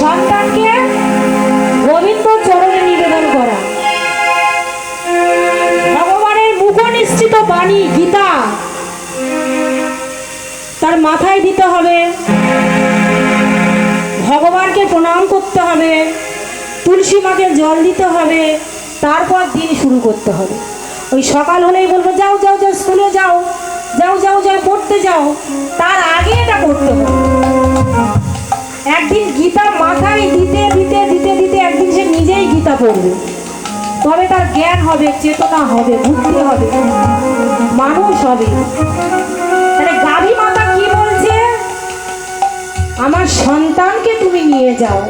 সন্তানকে গোবিন্দ চরণে নিবেদন করা। ভগবানের মুখনিশ্চিত বাণী, গীতা তার মাথায় দিতে হবে। ভগবানকে প্রণাম করতে হবে। তুলসী মাকে জল দিতে হবে। তারপর দিন শুরু করতে হবে। ওই সকাল হলেই বলব, যাও যাও যাও, স্কুলে যাও যাও যাও যাও, পড়তে যাও। তার আগে এটা করতে হবে। গীতা পড়বে তবে তার জ্ঞান হবে, চেতনা হবে, বুদ্ধি হবে, মানুষ হবে। গাভী মাতা কি বলছে? আমার সন্তানকে তুমি নিয়ে যাও।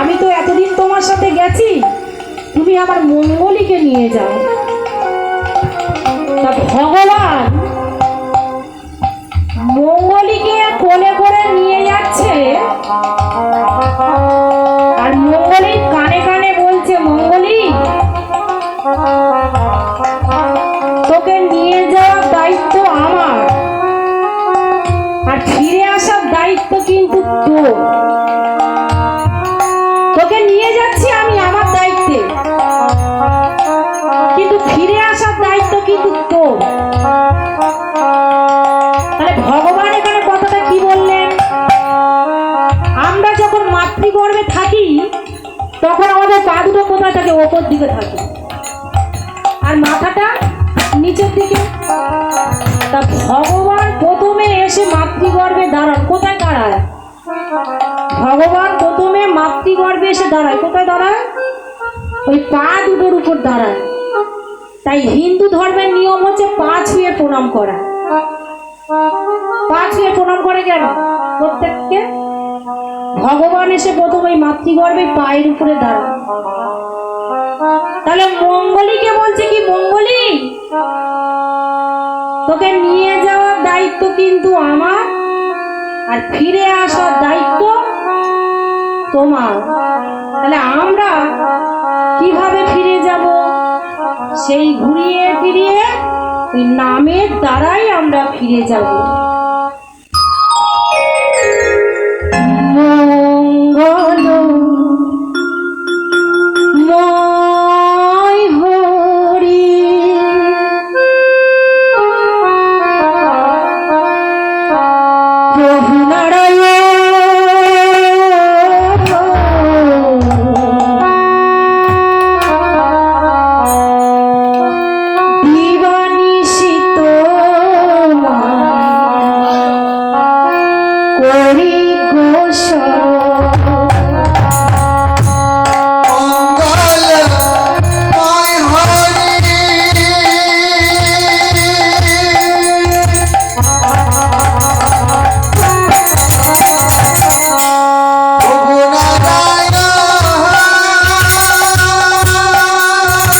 আমি তো এতদিন তোমার সাথে গেছি, তুমি আমার মঙ্গলীকে নিয়ে যাও। তা ভগবান তোকে নিয়ে যাওয়ার দায়িত্ব আমার। আর ফিরে আসার দায়িত্ব কিন্তু তোর। তোকে নিয়ে যাচ্ছি আমি আমার দায়িত্বে। কিন্তু ফিরে আসার দায়িত্ব কিন্তু তোর। তাহলে ভগবান এখানে কথাটা কি বললেন? আমরা যখন মাতৃগর্ভে থাকি, তখন আমাদের পা দুটো কোথায় থাকে? ওপর দিকে থাকে। আর মাথাটা নিচের দিকে তা ভগবান প্রথমে এসে মাতৃগর্ভে দাঁড়ান। কোথায় দাঁড়ায়? ভগবান প্রথমে মাতৃগর্ভে এসে দাঁড়ায়। কোথায় দাঁড়ায়? ওই পা দুটোর উপর দাঁড়ায়। তাই হিন্দু ধর্মের নিয়ম হচ্ছে পা ছুঁয়ে প্রণাম করা। পা ছুঁয়ে প্রণাম করে কেন? প্রত্যেককে। ভগবান এসে প্রথম ওই মাতৃগর্ভে পায়ের উপরে দাঁড়ায় কিন্তু আমার আর ফিরে আসার দায়িত্ব তোমার। তাহলে আমরা কীভাবে ফিরে যাব? সেই ঘুরিয়ে ফিরিয়ে নামের দ্বারাই আমরা ফিরে যাব।